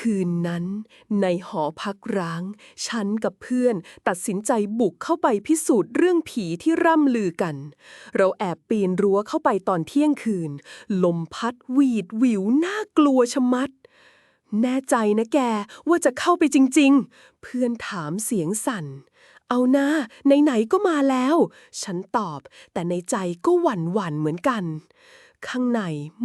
คืนนั้น ในหอพักร้าง ฉันกับเพื่อนตัดสินใจบุกเข้าไปพิสูจน์เรื่องผีที่ร่ำลือกัน เราแอบปีนรั้วเข้าไปตอนเที่ยงคืน ลมพัดหวีดหวิวน่ากลัวชะมัด แน่ใจนะแกว่าจะเข้าไปจริง ๆ เพื่อนถามเสียงสั่น เอาหน้าไหนๆก็มาแล้ว ฉันตอบแต่ในใจก็หวั่นหวั่นๆเหมือนกัน ข้างใน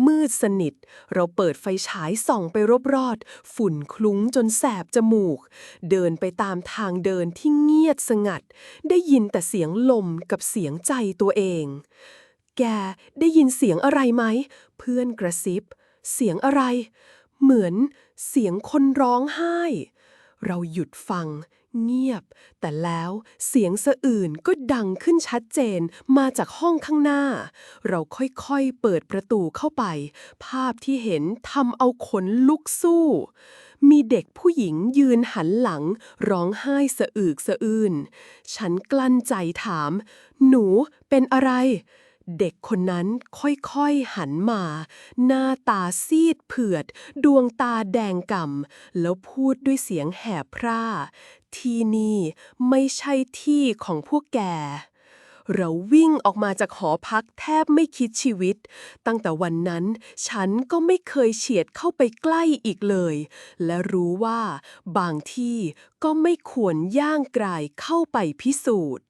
มืดสนิท เราเปิดไฟฉายส่องไปรอบๆฝุ่นคลุ้งจนแสบจมูก เดินไปตามทางเดินที่เงียบสงัด ได้ยินแต่เสียงลมกับเสียงใจตัวเอง แกได้ยินเสียงอะไรไหม เพื่อนกระซิบ เสียงอะไร เหมือนเสียงคนร้องไห้ เราหยุดฟัง เงียบ แต่แล้วเสียงสะอื่นก็ดังขึ้นชัดเจนมาจากห้องข้างหน้า เราค่อยๆเปิดประตูเข้าไป ภาพที่เห็นทำเอาขนลุกสู้ มีเด็กผู้หญิงยืนหันหลัง ร้องไห้สะอึกสะอื้นฉันกลั้นใจถาม หนูเป็นอะไร เด็กคนนั้นค่อยๆหันมา หน้าตาซีดเผือด ดวงตาแดงก่ำแล้วพูดด้วยเสียงแหบพร่า ที่นี่ไม่ใช่ที่ของพวกแก เราวิ่งออกมาจากหอพักแทบไม่คิดชีวิต ตั้งแต่วันนั้น ฉันก็ไม่เคยเฉียดเข้าไปใกล้อีกเลย และรู้ว่า บางที่ก็ไม่ควรย่างกรายเข้าไปพิสูจน์